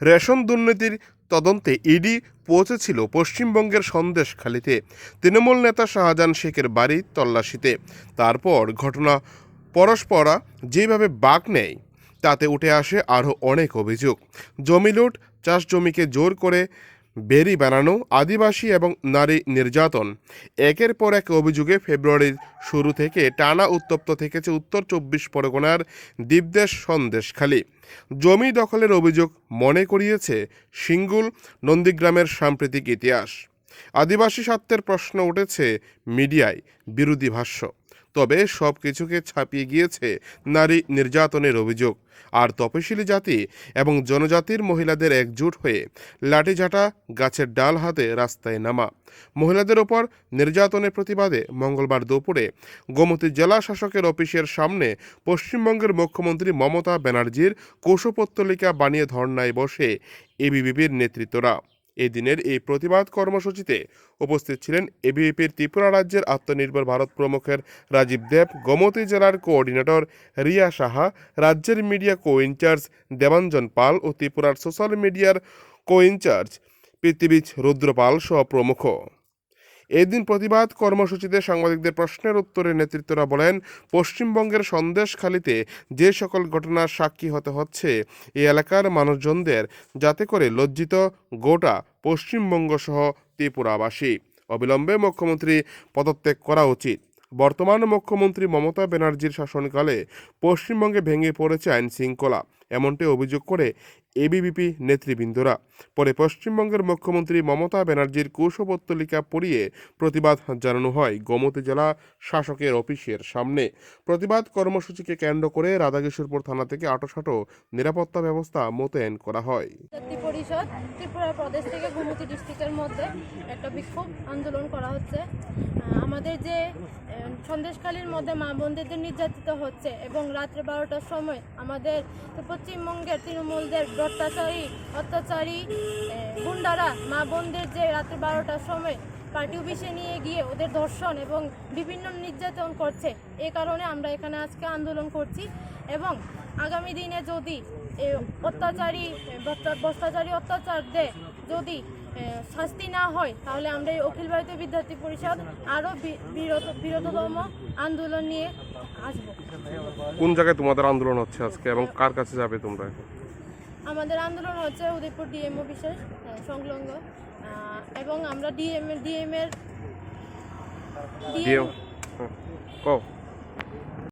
Ration দুর্নীতির তদন্তে ED পৌঁছেছিল পশ্চিমবঙ্গের সন্দেশখালিতে। তৃণমূল নেতা শাহজাহান শেখের বাড়ি তল্লাশিতে। তারপর ঘটনা পরস্পরা যেভাবে বাক নেয়, তাতে উঠে আসে আরও অনেক অভিযোগ। জমি লুট, চাষ জমিকে জোর করে বেরি বানানো, আদিবাসী এবং নারী নির্যাতন। একের পর এক অভিযোগে ফেব্রুয়ারির শুরু থেকে টানা উত্তপ্ত থেকেছে উত্তর চব্বিশ পরগনার দ্বীপদেশ সন্দেশখালী। জমি দখলের অভিযোগ মনে করিয়েছে সিঙ্গুল নন্দীগ্রামের সাম্প্রতিক ইতিহাস। আদিবাসী স্বার্থের প্রশ্ন উঠেছে মিডিয়ায় বিরোধী ভাষ্য। তবে সব কিছুকে ছাপিয়ে গিয়েছে নারী নির্যাতনের অভিযোগ। আর তপশিলি জাতি এবং জনজাতির মহিলাদের একজোট হয়ে লাঠিঝাঁটা গাছের ডাল হাতে রাস্তায় নামা। মহিলাদের ওপর নির্যাতনের প্রতিবাদে মঙ্গলবার দুপুরে গোমতী জেলা শাসকের অফিসের সামনে পশ্চিমবঙ্গের মুখ্যমন্ত্রী মমতা ব্যানার্জির কোষপত্তলিকা বানিয়ে ধর্নায় বসে এবিভিপির নেতৃত্বরা। এই দিনের এই প্রতিবাদ কর্মসূচিতে উপস্থিত ছিলেন এবিভিপির ত্রিপুরা রাজ্যের আত্মনির্ভর ভারত প্রমুখের রাজীব দেব, গোমতী জেলার কোঅর্ডিনেটর রিয়া সাহা, রাজ্যের media co incharge Debanjan Pal ও ত্রিপুরার সোশ্যাল মিডিয়ার কো ইনচার্জ পৃথিবীজ রুদ্রপাল সহ প্রমুখ। এদিন প্রতিবাদ কর্মসূচিতে সাংবাদিকদের প্রশ্নের উত্তরে নেতৃত্বরা বলেন, পশ্চিমবঙ্গের সন্দেশখালিতে যে সকল ঘটনার সাক্ষী হতে হচ্ছে, এই এলাকার মানুষজনদের যাতে করে লজ্জিত গোটা পশ্চিমবঙ্গ সহ ত্রিপুরাবাসী। অবিলম্বে মুখ্যমন্ত্রী পদত্যাগ করা উচিত। বর্তমান মুখ্যমন্ত্রী মমতা ব্যানার্জির শাসনকালে পশ্চিমবঙ্গে ভেঙে পড়েছে আইন শৃঙ্খলা এমনটি অভিযোগ করে এবিভিপি নেতৃবৃন্দরা। পরে পশ্চিমবঙ্গের মুখ্যমন্ত্রী মমতা ব্যানার্জির কুশপত্তলিকা পড়িয়ে প্রতিবাদ জানানো হয় গোমতী জেলা শাসকের অফিসের সামনে। প্রতিবাদ কর্মসূচিকে কেন্দ্র করে রাধাকিশোরপুর থানা থেকে আটোসাটো নিরাপত্তা ব্যবস্থা মোতায়েন করা হয়। পরিষদ ত্রিপুরা প্রদেশ থেকে গোমতী ডিস্ট্রিক্টের মধ্যে একটা বিক্ষোভ আন্দোলন করা হচ্ছে। আমাদের যে আহ, সন্দেশখালীর মধ্যে মা বোনদের নির্যাতিত হচ্ছে এবং রাত্রে বারোটার সময় আমাদের পশ্চিমবঙ্গের তৃণমূলদের অত্যাচারী অত্যাচারী গুন্ডারা, মা বোনদের যে রাত্রে বারোটার সময় পার্টি অফিসে নিয়ে গিয়ে ওদের ধর্ষণ এবং বিভিন্ন নির্যাতন করছে এই কারণে আমরা এখানে আজকে আন্দোলন করছি এবং আগামী দিনে যদি, এ, অত্যাচারী ভ্রষ্টাচারী অত্যাচারদের যদি শাস্তি না হয়, তাহলে আমরা এই অখিল ভারতীয় বিদ্যার্থী পরিষদ আরও বিরত বিরততম আন্দোলন নিয়ে আসব। কোন জায়গায় তোমাদের আন্দোলন হচ্ছে আজকে এবং কার কাছে যাবে তোমরা আমাদের আন্দোলন হচ্ছে উদয়পুর ডিএম অফিসের সংলগ্ন। এবং আমরা ডিএম ডিএম এর ডিএম